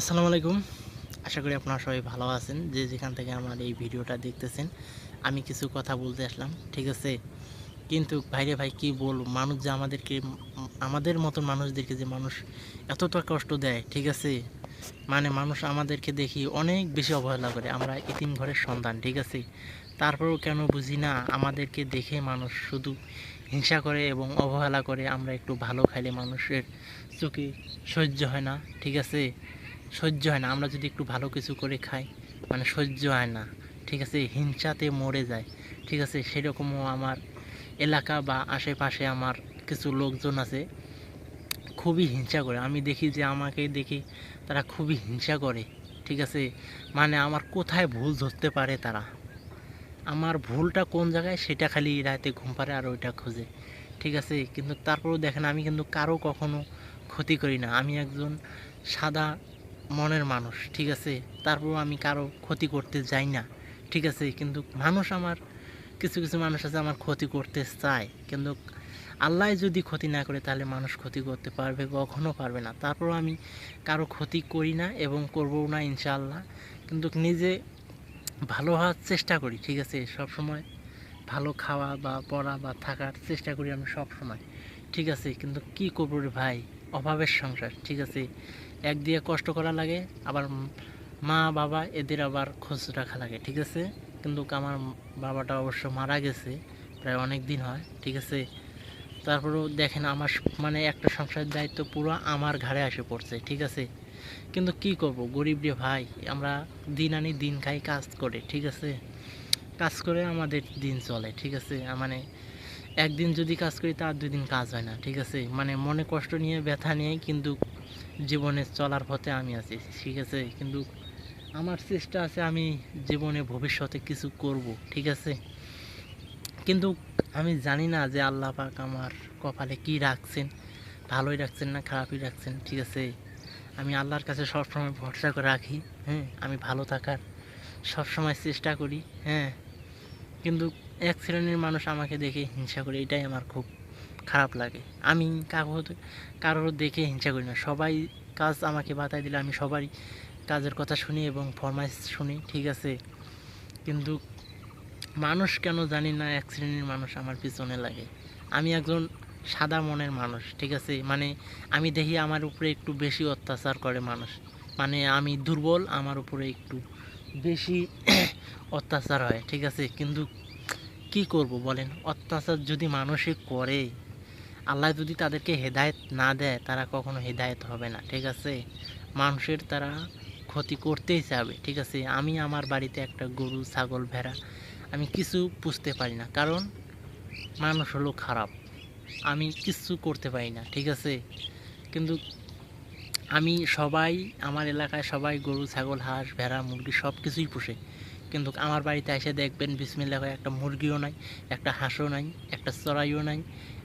আসসালামু আলাইকুম। আশা করি আপনারা সবাই ভালো আছেন, যে যেখান থেকে আমার এই ভিডিওটা দেখতেছেন, আমি কিছু কথা বলতে আসলাম, ঠিক আছে? কিন্তু ভাইরে ভাই, কি বলব? মানুষ যে আমাদেরকে, আমাদের মতন মানুষদেরকে যে মানুষ এতটা কষ্ট দেয়, ঠিক আছে? মানে মানুষ আমাদেরকে দেখি অনেক বেশি অবহেলা করে, আমরা এতিম ঘরের সন্তান, ঠিক আছে? তারপরেও কেন বুঝি না, আমাদেরকে দেখে মানুষ শুধু হিংসা করে এবং অবহেলা করে, আমরা একটু ভালো খাইলে মানুষের চোখে সহ্য হয় না, ঠিক আছে? সহ্য হয় না। আমরা যদি একটু ভালো কিছু করে খাই মানে সহ্য হয় না। ঠিক আছে? হিংসাতে মরে যায়। ঠিক আছে? সেরকমও আমার এলাকা বা আশেপাশে আমার কিছু লোকজন আছে, খুবই হিংসা করে। আমি দেখি যে আমাকে দেখি তারা খুবই হিংসা করে। ঠিক আছে? মানে আমার কোথায় ভুল ধরতে পারে তারা? আমার ভুলটা কোন জায়গায়? সেটা খালি রাতে ঘুম পারে আর ওইটা খোঁজে। ঠিক আছে? কিন্তু তারপরেও দেখেন, আমি কিন্তু কারও কখনো ক্ষতি করি না। আমি একজন সাদা মনের মানুষ, ঠিক আছে? তারপর আমি কারও ক্ষতি করতে যাই না, ঠিক আছে? কিন্তু মানুষ আমার, কিছু কিছু মানুষ আছে আমার ক্ষতি করতে চায়। কিন্তু আল্লাহ যদি ক্ষতি না করে, তাহলে মানুষ ক্ষতি করতে পারবে, কখনো পারবে না। তারপর আমি কারও ক্ষতি করি না এবং করবও না, ইনশাআল্লাহ। কিন্তু নিজে ভালো হওয়ার চেষ্টা করি, ঠিক আছে? সব সময় ভালো খাওয়া বা পড়া বা থাকার চেষ্টা করি আমি সব সময় ঠিক আছে? কিন্তু কি করব ভাই? অভাবের সংসার, ঠিক আছে? এক দিয়ে কষ্ট করা লাগে, আবার মা, বাবা এদের আবার খোঁজ রাখা লাগে, ঠিক আছে? কিন্তু আমার বাবাটা অবশ্য মারা গেছে, প্রায় অনেক দিন হয়, ঠিক আছে? তারপরেও দেখেন আমার মানে একটা সংসারের দায়িত্ব পুরো আমার ঘাড়ে এসে পড়ছে, ঠিক আছে? কিন্তু কি করব? গরিব রে ভাই, আমরা দিন আনি দিন খাই কাজ করে, ঠিক আছে? কাজ করে আমাদের দিন চলে, ঠিক আছে? মানে একদিন যদি কাজ করি, তার দুই দিন কাজ হয় না, ঠিক আছে? মানে মনে কষ্ট নিয়ে, ব্যথা নিয়ে কিন্তু জীবনে চলার পথে আমি আছি, ঠিক আছে? কিন্তু আমার চেষ্টা আছে আমি জীবনে, ভবিষ্যতে কিছু করব, ঠিক আছে? কিন্তু আমি জানি না যে আল্লাহ পাক আমার কপালে কি রাখছেন, ভালোই রাখছেন না খারাপই রাখছেন, ঠিক আছে? আমি আল্লাহর কাছে সবসময় ভরসা করে রাখি হ্যাঁ? আমি ভালো থাকার সবসময় চেষ্টা করি হ্যাঁ? কিন্তু এক শ্রেণির মানুষ আমাকে দেখে হিংসা করে, এটাই আমার খুব খারাপ লাগে। আমি কারও কারোর দেখে হিংসা করি না। সবাই কাজ আমাকে বাতায় দিলে আমি সবারই কাজের কথা শুনি এবং ফরমাইশ শুনি, ঠিক আছে? কিন্তু মানুষ কেন জানি না এক শ্রেণির মানুষ আমার পিছনে লাগে। আমি একজন সাদা মনের মানুষ, ঠিক আছে? মানে আমি দেখি আমার উপরে একটু বেশি অত্যাচার করে মানুষ। মানে আমি দুর্বল, আমার উপরে একটু বেশি অত্যাচার হয়, ঠিক আছে? কিন্তু কি করব বলেন? অত্যাচার যদি মানুষে করে, আল্লাহ যদি তাদেরকে হেদায়েত না দেয়, তারা কখনো হেদায়েত হবে না, ঠিক আছে? মানুষের তারা ক্ষতি করতেই চাবে, ঠিক আছে? আমি আমার বাড়িতে একটা গরু, ছাগল, ভেড়া, আমি কিছু পুষতে পারি না, কারণ মানুষ হলো খারাপ। আমি কিছু করতে পারি না, ঠিক আছে? কিন্তু আমি সবাই, আমার এলাকায় সবাই গরু, ছাগল, হাঁস, ভেড়া, মুরগি সব কিছুই পুষে। কিন্তু আমার বাড়িতে এসে দেখবেন বিসমিল্লা করে একটা মুরগিও নাই, একটা হাঁসও নাই, একটা চড়াইও নাই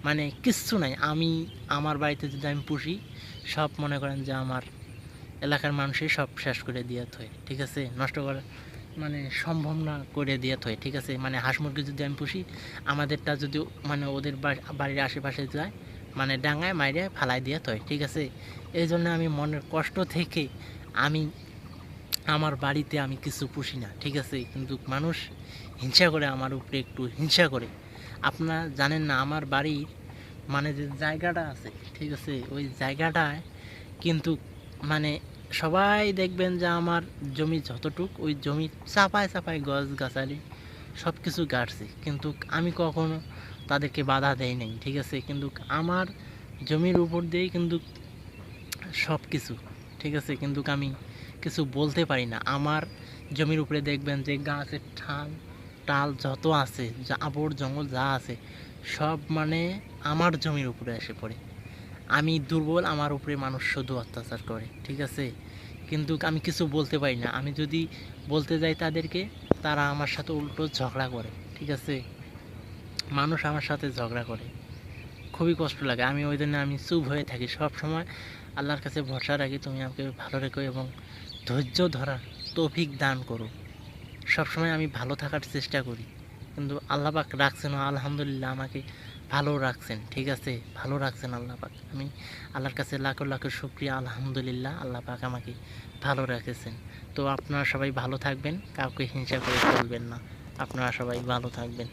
মানে কিচ্ছু নাই। আমি, আমার বাড়িতে যদি আমি পুষি, সব মনে করেন যে আমার এলাকার মানুষই সব শেষ করে দিয়ে থয়, ঠিক আছে? নষ্ট করা মানে সম্ভব না করে দিয়ে থয়, ঠিক আছে? মানে হাঁস মুরগি যদি আমি পুষি, আমাদেরটা যদি মানে ওদের বাড়ির আশেপাশে যায় মানে ডাঙায় মাইরে ফালাই দিয়ে থয়, ঠিক আছে? এই জন্য আমি মনের কষ্ট থেকে আমি আমার বাড়িতে আমি কিছু পুষি না, ঠিক আছে? কিন্তু মানুষ হিংসা করে আমার উপরে, একটু হিংসা করে। আপনারা জানেন না, আমার বাড়ির মানে যে জায়গাটা আছে, ঠিক আছে? ওই জায়গাটায় কিন্তু মানে সবাই দেখবেন যে আমার জমি যতটুক, ওই জমি চাপায় চাপায় গাছ গাছালি সব কিছু গাড়ছে। কিন্তু আমি কখনো তাদেরকে বাধা দেই নাই, ঠিক আছে? কিন্তু আমার জমির উপর দিয়েই কিন্তু সব কিছু ঠিক আছে? কিন্তু আমি কিছু বলতে পারি না। আমার জমির উপরে দেখবেন যে গাছের ঠাল টাল যত আছে আবর জঙ্গল যা আছে, সব মানে আমার জমির উপরে এসে পড়ে। আমি দুর্বল, আমার উপরে মানুষ শুধু অত্যাচার করে, ঠিক আছে? কিন্তু আমি কিছু বলতে পারি না। আমি যদি বলতে যাই তাদেরকে, তারা আমার সাথে উল্টো ঝগড়া করে, ঠিক আছে? মানুষ আমার সাথে ঝগড়া করে। খুবই কষ্ট লাগে। আমি ওই জন্য আমি চুপ হয়ে থাকি। সব সময় আল্লাহর কাছে ভরসা রাখি, তুমি আমাকে ভালো রেখো এবং ধৈর্য ধরার তৌফিক দান করো। সবসময় আমি ভালো থাকার চেষ্টা করি। কিন্তু আল্লাহ পাক রাখছেন, আলহামদুলিল্লাহ আমাকে ভালো রাখছেন, ঠিক আছে? ভালো রাখছেন আল্লাহ পাক। আমি আল্লাহর কাছে লাখো লাখো শুক্রিয়া, আলহামদুলিল্লাহ আল্লাহ পাক আমাকে ভালো রেখেছেন। তো আপনারা সবাই ভালো থাকবেন, কাউকে হিংসা করে চলবেন না। আপনারা সবাই ভালো থাকবেন।